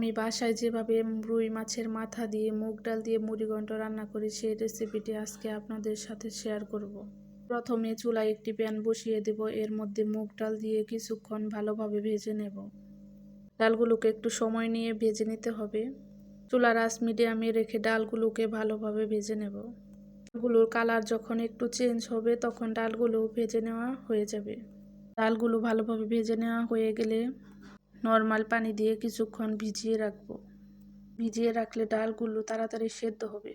আমি বাসায় যেভাবে রুই মাছের মাথা দিয়ে, মুগ ডাল দিয়ে মুড়িঘণ্ট রান্না করি, সেই রেসিপিটি আজকে আপনাদের সাথে শেয়ার করব। প্রথমে চুলায় একটি প্যান বসিয়ে দেব। এর মধ্যে মুগ ডাল দিয়ে কিছুক্ষণ ভালোভাবে ভেজে নেব। ডালগুলোকে একটু সময় নিয়ে ভেজে নিতে হবে। চুলার আঁচ মিডিয়ামে রেখে ডালগুলোকে ভালোভাবে ভেজে নেব। ডালগুলোর কালার যখন একটু চেঞ্জ হবে, তখন ডালগুলো ভেজে নেওয়া হয়ে যাবে। ডালগুলো ভালোভাবে ভেজে নেওয়া হয়ে গেলে নর্মাল পানি দিয়ে কিছুক্ষণ ভিজিয়ে রাখব। ভিজিয়ে রাখলে ডালগুলো তাড়াতাড়ি সেদ্ধ হবে।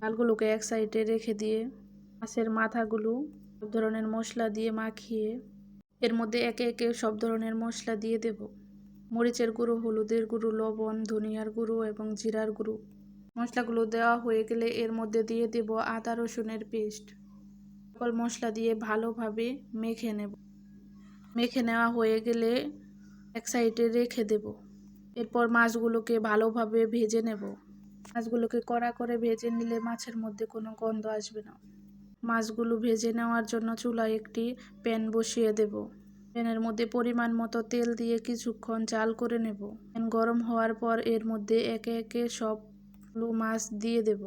ডালগুলোকে এক সাইডে রেখে দিয়ে মাছের মাথাগুলো সব ধরনের মশলা দিয়ে মাখিয়ে এর মধ্যে একে একে সব ধরনের মশলা দিয়ে দেব। মরিচের গুঁড়ো, হলুদের গুঁড়ো, লবণ, ধনিয়ার গুঁড়ো এবং জিরার গুঁড়ো। মশলাগুলো দেওয়া হয়ে গেলে এর মধ্যে দিয়ে দেব আদা রসুনের পেস্ট। সকল মশলা দিয়ে ভালোভাবে মেখে নেব। মেখে নেওয়া হয়ে গেলে এক সাইডে রেখে দেব। এরপর মাছগুলোকে ভালোভাবে ভেজে নেব। মাছগুলোকে কড়া করে ভেজে নিলে মাছের মধ্যে কোনো গন্ধ আসবে না। মাছগুলো ভেজে নেওয়ার জন্য চুলায় একটি প্যান বসিয়ে দেব। প্যানের মধ্যে পরিমাণ মতো তেল দিয়ে কিছুক্ষণ জাল করে নেব। প্যান গরম হওয়ার পর এর মধ্যে একে একে সবগুলো মাছ দিয়ে দেব।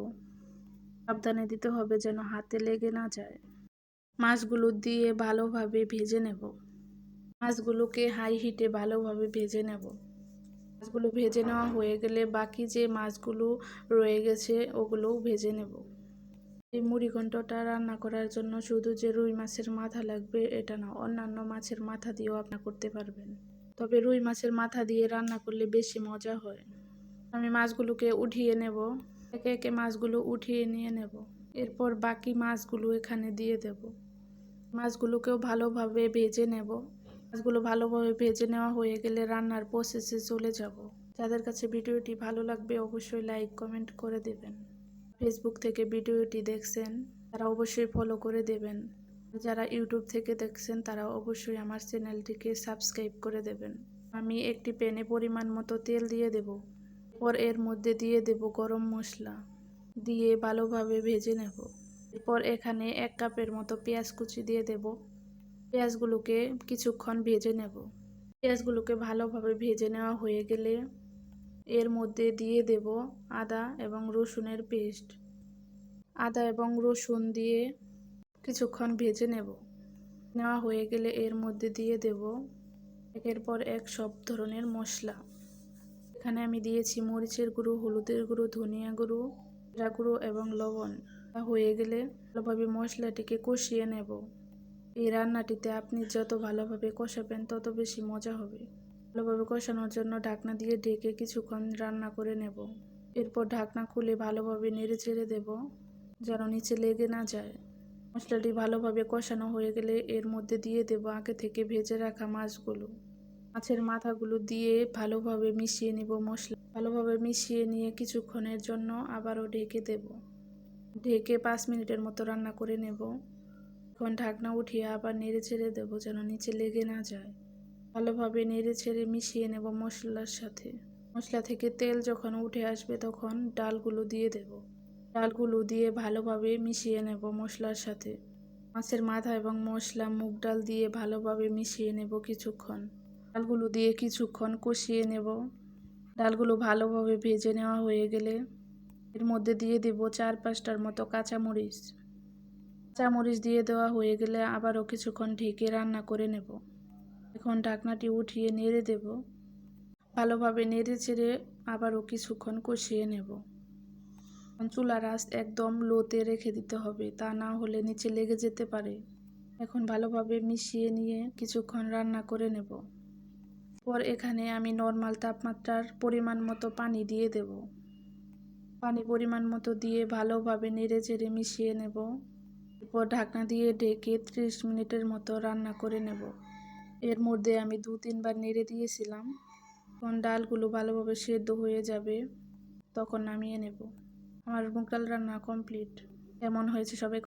সাবধানে দিতে হবে যেন হাতে লেগে না যায়। মাছগুলো দিয়ে ভালোভাবে ভেজে নেব। মাছগুলোকে হাই হিটে ভালোভাবে ভেজে নেব। মাছগুলো ভেজে নেওয়া হয়ে গেলে বাকি যে মাছগুলো রয়ে গেছে, ওগুলোও ভেজে নেব। এই মুড়ি ঘন্টটা রান্না করার জন্য শুধু যে রুই মাছের মাথা লাগবে, এটা না, অন্যান্য মাছের মাথা দিয়েও আপনি করতে পারবেন। তবে রুই মাছের মাথা দিয়ে রান্না করলে বেশি মজা হয়। আমি মাছগুলোকে উঠিয়ে নেব। একে একে মাছগুলো উঠিয়ে নিয়ে নেব। এরপর বাকি মাছগুলো এখানে দিয়ে দেব। মাছগুলোকেও ভালোভাবে ভেজে নেব। মাছগুলো ভালোভাবে ভেজে নেওয়া হয়ে গেলে রান্নার প্রসেসে চলে যাব। যাদের কাছে ভিডিওটি ভালো লাগবে অবশ্যই লাইক কমেন্ট করে দেবেন। ফেসবুক থেকে ভিডিওটি দেখছেন, তারা অবশ্যই ফলো করে দেবেন। যারা ইউটিউব থেকে দেখছেন, তারা অবশ্যই আমার চ্যানেলটিকে সাবস্ক্রাইব করে দেবেন। আমি একটি প্যানে পরিমাণ মতো তেল দিয়ে দেব। পর এর মধ্যে দিয়ে দেব গরম মশলা। দিয়ে ভালোভাবে ভেজে নেব। এরপর এখানে এক কাপের মতো পেঁয়াজ কুচি দিয়ে দেব। পেঁয়াজগুলোকে কিছুক্ষণ ভেজে নেব। পেঁয়াজগুলোকে ভালোভাবে ভেজে নেওয়া হয়ে গেলে এর মধ্যে দিয়ে দেব আদা এবং রসুনের পেস্ট। আদা এবং রসুন দিয়ে কিছুক্ষণ ভেজে নেব। নেওয়া হয়ে গেলে এর মধ্যে দিয়ে দেব একের পর এক সব ধরনের মশলা। এখানে আমি দিয়েছি মরিচের গুঁড়ো, হলুদের গুঁড়ো, ধনিয়া গুঁড়ো, জিরা গুঁড়ো এবং লবণ। হয়ে গেলে ভালোভাবে মশলাটিকে কষিয়ে নেব। এই রান্নাটিতে আপনি যত ভালোভাবে কষাবেন, তত বেশি মজা হবে। ভালোভাবে কষানোর জন্য ঢাকনা দিয়ে ঢেকে কিছুক্ষণ রান্না করে নেব। এরপর ঢাকনা খুলে ভালোভাবে নেড়ে চেড়ে দেব, যেন নিচে লেগে না যায়। মশলাটি ভালোভাবে কষানো হয়ে গেলে এর মধ্যে দিয়ে দেব আগে থেকে ভেজে রাখা মাছগুলো। মাছের মাথাগুলো দিয়ে ভালোভাবে মিশিয়ে নিব মশলা। ভালোভাবে মিশিয়ে নিয়ে কিছুক্ষণের জন্য আবারও ঢেকে দেব। ঢেকে পাঁচ মিনিটের মতো রান্না করে নেব। এখন ঢাকনা উঠিয়ে আবার নেড়ে ছেড়ে দেবো যেন নিচে লেগে না যায়। ভালোভাবে নেড়ে ছেড়ে মিশিয়ে নেব মশলার সাথে। মশলা থেকে তেল যখন উঠে আসবে তখন ডালগুলো দিয়ে দেব। ডালগুলো দিয়ে ভালোভাবে মিশিয়ে নেব মশলার সাথে। মাছের মাথা এবং মশলা, মুগ ডাল দিয়ে ভালোভাবে মিশিয়ে নেব কিছুক্ষণ। ডালগুলো দিয়ে কিছুক্ষণ কষিয়ে নেব। ডালগুলো ভালোভাবে ভেজে নেওয়া হয়ে গেলে এর মধ্যে দিয়ে দেব চার পাঁচটার মতো কাঁচামরিচ। কাঁচামরিচ দিয়ে দেওয়া হয়ে গেলে আবারও কিছুক্ষণ ঢেকে রান্না করে নেব। এখন ঢাকনাটি উঠিয়ে নেড়ে দেব। ভালোভাবে নেড়ে চেড়ে আবারও কিছুক্ষণ কষিয়ে নেব। চুলা আঁচ একদম লোতে রেখে দিতে হবে, তা না হলে নিচে লেগে যেতে পারে। এখন ভালোভাবে মিশিয়ে নিয়ে কিছুক্ষণ রান্না করে নেব। পর এখানে আমি নর্মাল তাপমাত্রার পরিমাণ মতো পানি দিয়ে দেব। পানি পরিমাণ মতো দিয়ে ভালোভাবে নেড়ে চেড়ে মিশিয়ে নেব। এরপর ঢাকনা দিয়ে ঢেকে ত্রিশ মিনিটের মতো রান্না করে নেব। এর মধ্যে আমি দু তিনবার নেড়ে দিয়েছিলাম। তখন ডালগুলো ভালোভাবে সেদ্ধ হয়ে যাবে, তখন নামিয়ে নেব। আমার মুগ ডাল রান্না কমপ্লিট। এমন হয়েছে সবাই